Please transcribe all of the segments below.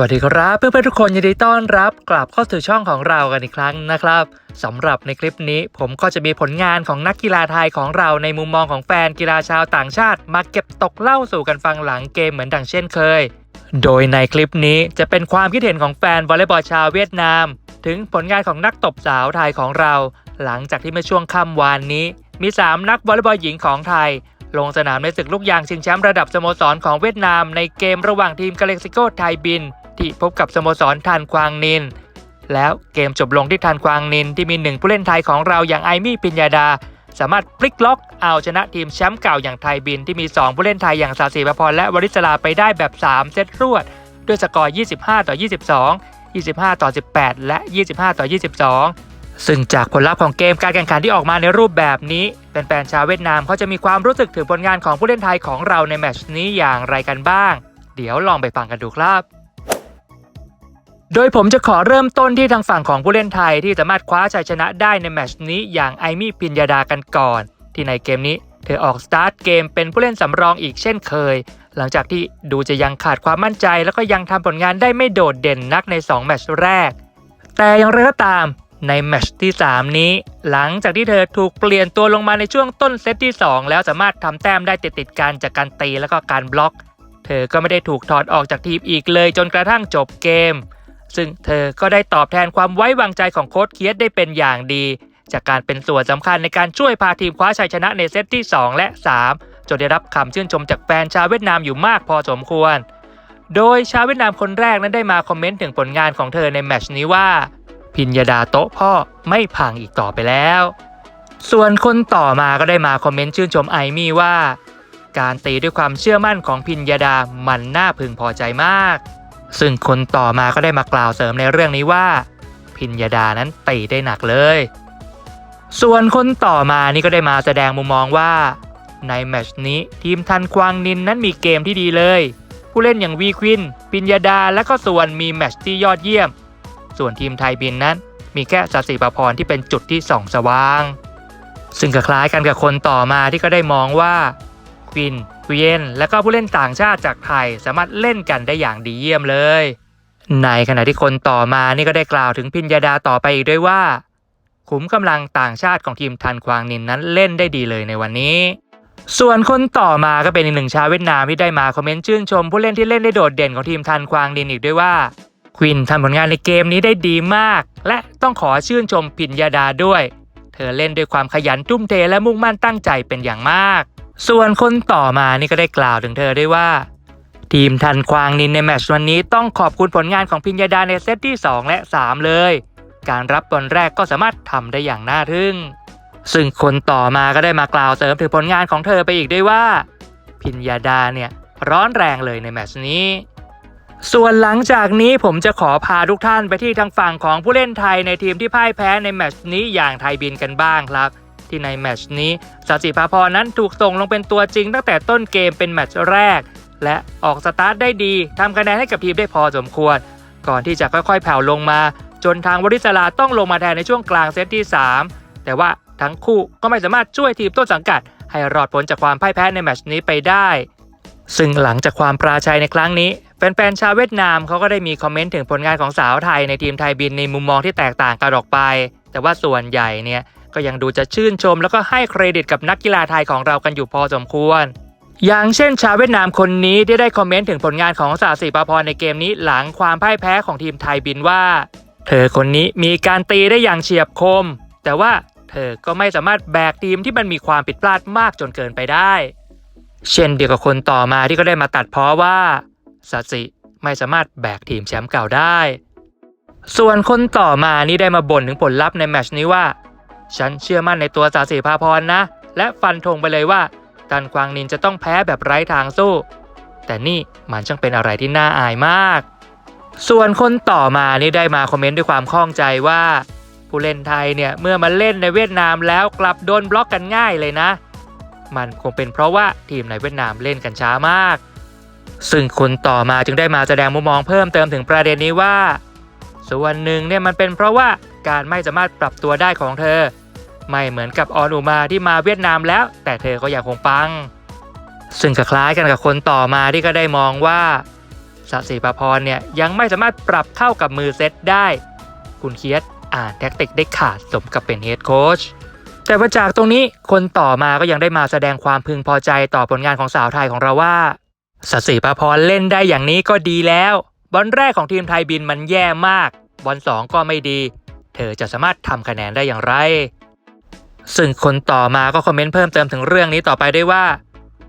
วัสดีครับ เพื่อนๆทุกคนยินดีต้อนรับกลับเข้าสู่ช่องของเรากันอีกครั้งนะครับสำหรับในคลิปนี้ผมก็จะมีผลงานของนักกีฬาไทยของเราในมุมมองของแฟนกีฬาชาวต่างชาติ มาเก็บตกเล่าสู่กันฟังหลังเกมเหมือนดังเช่นเคย โดยในคลิปนี้จะเป็นความคิดเห็นของแฟนวอลเลย์บอลชาวเวียดนาม ถึงผลงานของนักตบสาวไทยของเรา หลังจากที่เมื่อช่วงค่ำวานนี้ มี 3 นักวอลเลย์บอลหญิงของไทยลงสนามในศึกลูกยางชิงแชมป์ระดับสโมสรของเวียดนามในเกมระหว่างทีมกาเล็กซิโกไทยบิน ที่พบกับสโมสรทานควางนิน แล้วเกมจบลงที่ทานควางนินที่มีหนึ่งผู้เล่นไทยของเราอย่างไอมี่ปิญญาดา สามารถพลิกล็อกเอาชนะทีมแชมป์เก่าอย่างไทยบินที่มี 2 ผู้เล่นไทยอย่างสาสีประพรและวริศลาไปได้แบบ 3 เซตรวด ด้วยสกอร์ 25 ต่อ 22 25 ต่อ 18 และ 25 ต่อ 22ซึ่งจากผลลัพธ์ของเกมการแข่งขันที่ออกมาในรูปแบบนี้แฟนๆชาวเวียดนามเขาจะมีความรู้สึกถึงผลงานของผู้เล่นไทยของเราในแมตช์นี้อย่างไรกันบ้าง เดี๋ยวลองไปฟังกันดูครับ โดยผมจะขอเริ่มต้นที่ทางฝั่งของผู้เล่นไทยที่สามารถคว้าชัยชนะได้ในแมชนี้อย่างไอมี่พิญญาดากันก่อน ที่ในเกมนี้เธอออกสตาร์ทเกมเป็นผู้เล่นสำรองอีกเช่นเคย หลังจากที่ดูจะยังขาดความมั่นใจ แล้วก็ยังทำผลงานได้ไม่โดดเด่นนักใน 2 แมชแรก แต่อย่างไรก็ตามในแมชที่ 3 นี้ หลังจากที่เธอถูกเปลี่ยนตัวลงมาในช่วงต้นเซตที่ 2 แล้วสามารถทำแต้มได้ติดติดกันจากการตีแล้วก็การบล็อก เธอก็ไม่ได้ถูกถอดออกจากทีมอีกเลยจนกระทั่งจบเกม ซึ่งเธอก็ได้ตอบแทนความไว้วางใจของโค้ชเคียสได้เป็นอย่างดี จากการเป็นส่วนสำคัญในการช่วยพาทีมคว้าชัยชนะในเซตที่ 2 และ 3 จนได้รับคำชื่นชมจากแฟนชาวเวียดนามอยู่มากพอสมควร โดยชาวเวียดนามคนแรกนั้นได้มาคอมเมนต์ถึงผลงานของเธอในแมชนี้ว่า พิญญาดาโต๊ะพ่อไม่พังอีกต่อไปแล้ว ส่วนคนต่อมาก็ได้มาคอมเมนต์ชื่นชมไอมี่ว่า การตีด้วยความเชื่อมั่นของพิญญาดามันน่าพึงพอใจมาก ซึ่งคนต่อมาก็ได้มากล่าวเสริมในเรื่องนี้ว่า พิญญาดานั้นตีได้หนักเลย ส่วนคนต่อมานี่ก็ได้มาแสดงมุมมองว่าในแมชนี้ทีมทันควางนินนั้นมีเกมที่ดีเลย ผู้เล่นอย่างวีควิน ปิญญาดาและก็ส่วนมีแมชที่ยอดเยี่ยม ส่วนทีมไทยบินนั้น มีแค่สัสิประพรที่เป็นจุดที่ส่องสว่าง ซึ่งก็คล้ายกันกับคนต่อมาที่ก็ได้มองว่าควิน วียนและก็ผู้เล่นต่างชาติจากไทยสามารถเล่นกันได้อย่างดีเยี่ยมเลย ในขณะที่คนต่อมานี่ก็ได้กล่าวถึงพิญญาดาต่อไปอีกด้วยว่าขุมกำลังต่างชาติของทีมทันควางนินนั้นเล่นได้ดีเลยในวันนี้ ส่วนคนต่อมาก็เป็นอีกหนึ่งชาวเวียดนามที่ได้มาคอมเมนต์ชื่นชม ผู้เล่นที่เล่นได้โดดเด่นของทีมทันควางนินอีกด้วยว่าควินทำผลงานในเกมนี้ได้ดีมาก และต้องขอชื่นชมพิญญาดาด้วย เธอเล่นด้วยความขยันทุ่มเทและมุ่งมั่นตั้งใจเป็นอย่างมาก ส่วนคนต่อมานี่ก็ได้กล่าวถึงเธอได้วยว่า ทีมทันควางนินในแมตช์วันนี้ต้องขอบคุณผลงานของพิญญาดาในเซตที่ 2 และ 3 เลย การรับบอลแรกก็สามารถทำได้อย่างน่าทึ่ง ซึ่งคนต่อมาก็ได้มากล่าวเสริมถึงผลงานของเธอไปอีกด้วยว่า พิญญาดาเนี่ยร้อนแรงเลยในแมตช์นี้ ส่วนหลังจากนี้ผมจะขอพาทุกท่านไปที่ทางฝั่งของผู้เล่นไทยในทีมที่พ่ายแพ้ในแมตช์นี้อย่างไทยบินกันบ้างครับ ที่ในแมตช์นี้สาสิภาพรนั้นถูกส่งลงเป็นตัวจริงตั้งแต่ต้นเกมเป็นแมตช์แรก และออกสตาร์ทได้ดีทำคะแนนให้กับทีมได้พอสมควร ก่อนที่จะค่อยๆ แผ่วลงมา จนทางวริศลาต้องลงมาแทนในช่วงกลางเซตที่ 3 แต่ว่าทั้งคู่ก็ไม่สามารถช่วยทีมต้นสังกัด ให้รอดพ้นจากความพ่ายแพ้ในแมตช์นี้ไปได้ ซึ่งหลังจากความปราชัยในครั้งนี้แฟนๆชาวเวียดนามเขาก็ได้มีคอมเมนต์ถึงผลงานของสาวไทยในทีมไทยบินในมุมมองที่แตกต่างกันออกไป แต่ว่าส่วนใหญ่เนี่ย ก็ยังดูจะชื่นชมแล้วก็ให้เครดิตกับนักกีฬาไทยของเรากันอยู่พอสมควร อย่างเช่นชาวเวียดนามคนนี้ที่ได้คอมเมนต์ถึงผลงานของสาสีปาพรในเกมนี้หลังความพ่ายแพ้ของทีมไทยบินว่า เธอคนนี้มีการตีได้อย่างเฉียบคม แต่ว่าเธอก็ไม่สามารถแบกทีมที่มันมีความผิดพลาดมากจนเกินไปได้ เช่นเดียวกับคนต่อมาที่ก็ได้มาตัดเพ้อว่าสาสิไม่สามารถแบกทีมแชมป์เก่าได้ ส่วนคนต่อมานี่ได้มาบ่นถึงผลลัพธ์ในแมชนี้ว่า ฉันเชื่อมั่นในตัวสาสีภาพรนะ และฟันธงไปเลยว่าตันควางนินจะต้องแพ้แบบไร้ทางสู้ แต่นี่มันช่างเป็นอะไรที่น่าอายมาก ส่วนคนต่อมานี่ได้มาคอมเมนต์ด้วยความข้องใจว่า ผู้เล่นไทยเนี่ยเมื่อมาเล่นในเวียดนามแล้วกลับโดนบล็อกกันง่ายเลยนะ มันคงเป็นเพราะว่าทีมในเวียดนามเล่นกันช้ามาก ซึ่งคนต่อมาจึงได้มาแสดงมุมมองเพิ่มเติมถึงประเด็นนี้ว่า ส่วนหนึ่งเนี่ยมันเป็นเพราะว่า การไม่สามารถปรับตัวได้ของเธอ ไม่เหมือนกับออนอุมาที่มาเวียดนามแล้ว แต่เธอก็ยังคงปัง ซึ่งคล้ายกันกับคนต่อมาที่ก็ได้มองว่าสศิปพรเนี่ยยังไม่สามารถปรับเข้ากับมือเซตได้ คุณเคียสอ่านแท็กติกได้ขาดสมกับเป็นเฮดโค้ชแต่ว่าจากตรงนี้คนต่อมาก็ยังได้มาแสดงความพึงพอใจต่อผลงานของสาวไทยของเราว่าสศิปพรเล่นได้อย่างนี้ก็ดีแล้ว บอลแรกของทีมไทยบินมันแย่มาก บอลสองก็ไม่ดี เธอจะสามารถทำคะแนนได้อย่างไร ซึ่งคนต่อมาก็คอมเมนต์เพิ่มเติมถึงเรื่องนี้ต่อไปได้ว่า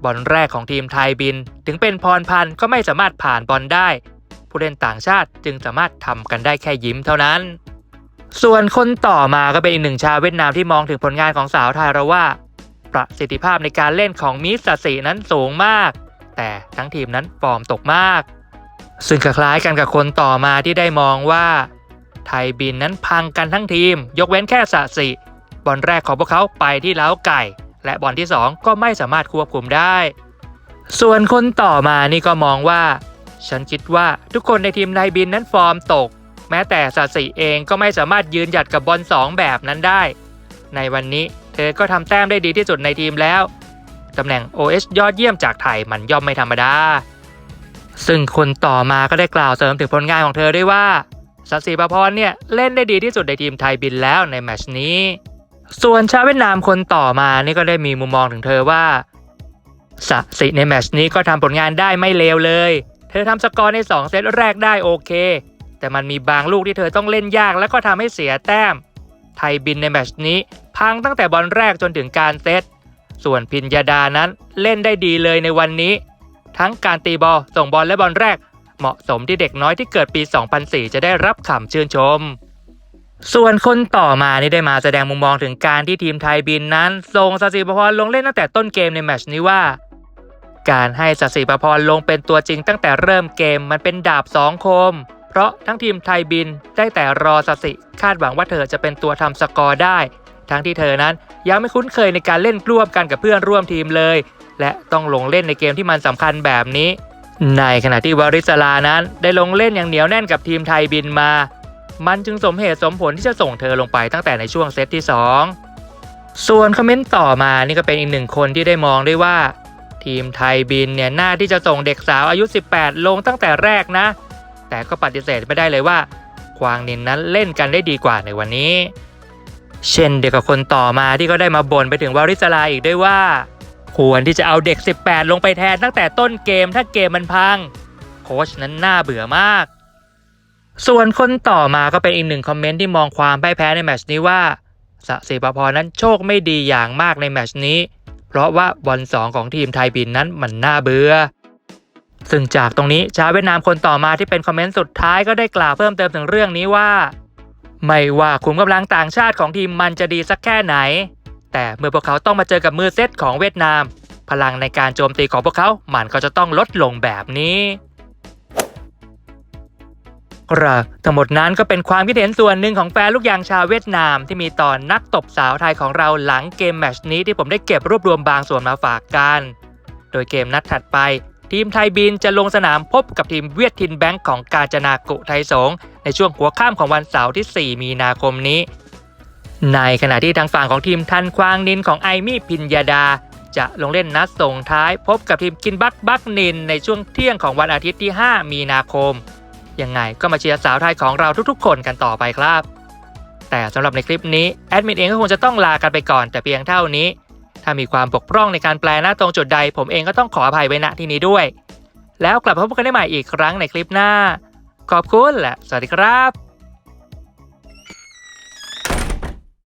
บอลแรกของทีมไทยบิน ถึงเป็นพรพันธ์ก็ไม่สามารถผ่านบอลได้ ผู้เล่นต่างชาติจึงสามารถทำกันได้แค่ยิ้มเท่านั้น ส่วนคนต่อมาก็เป็นอีกหนึ่งชาวเวียดนามที่มองถึงผลงานของสาวไทยเราว่า ประสิทธิภาพในการเล่นของมิสสีนั้นสูงมาก แต่ทั้งทีมนั้นฟอร์มตกมาก ซึ่งคล้ายกันกับคนต่อมาที่ได้มองว่า ไทยบินนั้นพังกันทั้งทีม ยกเว้นแค่สะสิบอลแรกของพวกเขาไปที่เล้าไก่ และบอลที่ 2 ก็ไม่สามารถควบคุมได้ ส่วนคนต่อมานี่ก็มองว่า ฉันคิดว่าทุกคนในทีมไทยบินนั้นฟอร์มตก แม้แต่สะสิเองก็ไม่สามารถยืนหยัดกับบอล2แบบนั้นได้ ในวันนี้เธอก็ทำแต้มได้ดีที่สุดในทีมแล้วตำแหน่ง OS ยอดเยี่ยมจากไทยมันย่อมไม่ธรรมดาซึ่งคนต่อมาก็ได้กล่าวเสริมถึงผลงานของเธอด้วยว่า สัตสีประพรเนี่ยเล่นได้ดีที่สุดในทีมไทยบินแล้วในแมชนี้ ส่วนชาวเวียดนามคนต่อมานี่ก็ได้มีมุมมองถึงเธอว่าสะสิในแมชนี้ก็ทำผลงานได้ไม่เลวเลย เธอทำสกอร์ใน 2 เซตแรกได้โอเค แต่มันมีบางลูกที่เธอต้องเล่นยาก แล้วก็ทำให้เสียแต้ม ไทยบินในแมชนี้ พังตั้งแต่บอลแรกจนถึงการเซตส่วนพิญญาดานั้นเล่นได้ดีเลยในวันนี้ ทั้งการตีบอลส่งบอลและบอลแรก เหมาะสมที่เด็กน้อยที่เกิดปี 2004 จะได้รับคำชื่นชม ส่วนคนต่อมานี่ได้มาแสดงมุมมองถึงการที่ทีมไทยบินนั้นส่งสศิประพรลงเล่นตั้งแต่ต้นเกมในแมชนี้ว่า การให้สศิประพรลงเป็นตัวจริงตั้งแต่เริ่มเกมมันเป็นดาบสองคม เพราะทั้งทีมไทยบินได้แต่รอสศิคาดหวังว่าเธอจะเป็นตัวทำสกอร์ได้ ทั้งที่เธอนั้นยังไม่คุ้นเคยในการเล่นร่วมกันกับเพื่อนร่วมทีมเลย และต้องลงเล่นในเกมที่มันสำคัญแบบนี้ ในขณะที่วาริสลานั้นได้ลงเล่นอย่างเหนียวแน่นกับทีมไทยบินมา มันจึงสมเหตุสมผลที่จะส่งเธอลงไปตั้งแต่ในช่วงเซตที่ 2 ส่วนคอมเมนต์ต่อมานี่ก็เป็นอีกหนึ่งคนที่ได้มองได้ว่า ทีมไทยบินเนี่ยน่าที่จะส่งเด็กสาวอายุ 18 ลงตั้งแต่แรกนะ แต่ก็ปฏิเสธไม่ได้เลยว่า ควางนินนั้นเล่นกันได้ดีกว่าในวันนี้ เช่นเดียวกับคนต่อมาที่ก็ได้มาบ่นไปถึงวาริสลาอีกด้วยว่า ควรที่จะเอาเด็ก 18 ลงไปแทนตั้งแต่ต้นเกมถ้าเกมมันพัง โค้ชนั้นน่าเบื่อมาก ส่วนคนต่อมาก็เป็นอีกหนึ่งคอมเมนต์ที่มองความพ่ายแพ้ในแมชนี้ว่าสศิปพรนั้นโชคไม่ดีอย่างมากในแมชนี้ เพราะว่าบอลสองของทีมไทยบินนั้นมันน่าเบื่อซึ่งจากตรงนี้ชาวเวียดนามคนต่อมาที่เป็นคอมเมนต์สุดท้ายก็ได้กล่าวเพิ่มเติมถึงเรื่องนี้ว่า ไม่ว่าขุมกำลังต่างชาติของทีมมันจะดีสักแค่ไหน แต่เมื่อพวกเขาต้องมาเจอกับมือเซตของเวียดนาม พลังในการโจมตีของพวกเขา มันก็จะต้องลดลงแบบนี้ครับทั้งหมดนั้นก็เป็นความคิดเห็นส่วนหนึ่งของแฟนลูกยางชาวเวียดนามที่มีต่อนนักตบสาวไทยของเราหลังเกมแมชนี้ที่ผมได้เก็บรวบรวมบางส่วนมาฝากกัน โดยเกมนัดถัดไป ทีมไทยบินจะลงสนามพบกับทีมเวียดทินแบงก์ของกาญจนากุไทยสงในช่วงหัวค่ำของวันเสาร์ที่ 4 มีนาคมนี้ ในขณะที่ทางฝั่งของทีมทันควางนินของไอมี่พิญญาดา จะลงเล่นนัดส่งท้ายพบกับทีมกินบักบักนินในช่วงเที่ยงของวันอาทิตย์ที่ 5 มีนาคม ยังไงก็มาเชียร์สาวไทยของเราทุกๆ คนกันต่อไปครับ แต่สำหรับในคลิปนี้แอดมินเองก็คงจะต้องลากันไปก่อนแต่เพียงเท่านี้ ถ้ามีความบกพร่องในการแปลหน้าตรงจุดใด ผมเองก็ต้องขออภัยไว้ณที่นี้ด้วย แล้วกลับมาพบกันได้ใหม่อีกครั้งในคลิปหน้า ขอบคุณและสวัสดีครับ